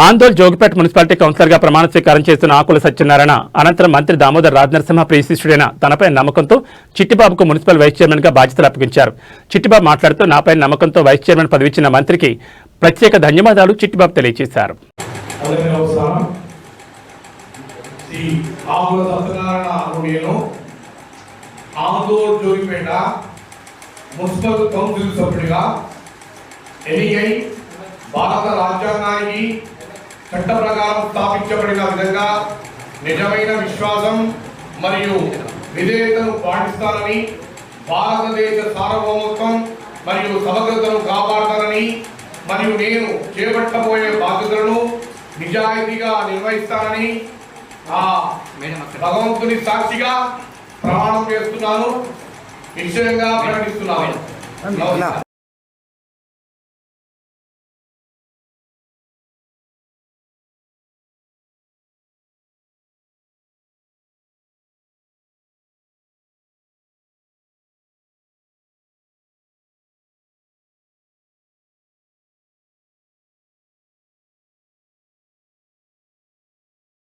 Andole Jogipet municipality కౌన్సిలర్గా ప్రమాణ స్వీకారం చేస్తున్న ఆకుల సత్యనారాయణ అనంతరం మంత్రి దామోదర్ రాజనరసింహ ప్రియశిష్యుడైన తనపై నమ్మకంతో చిట్టిబాబుకు మున్సిపల్ వైస్ చైర్మన్గా బాధ్యతలు అప్పగించారు. చిట్టిబాబు మాట్లాడుతూ నాపై నమ్మకంతో వైస్ చైర్మన్ పదవి ఇచ్చిన మంత్రికి ప్రత్యేక ధన్యవాదాలు చిట్టిబాబు తెలియజేశారు. శ్రీ సత్యనారాయణ ఆందోళ్ జోగిపేట మున్సిపల్ కౌన్సిల్ సభ్యుడిగా ఎన్నికై భారత రాజ్యాంగానికి చట్ట ప్రకారం స్థాపించబడిన విధంగా నిజమైన విశ్వాసం మరియు విధేయతను పాటిస్తానని భారతదేశ సార్వభౌమత్వం మరియు సమగ్రతను కాపాడతానని మరియు నేను చేపట్టబోయే బాధ్యతలను నిజాయితీగా నిర్వహిస్తానని ఆ భగవంతుని సాక్షిగా ప్రమాణం చేస్తున్నాను. నిశ్చయంగా ప్రకటిస్తున్నాను. నమస్కారం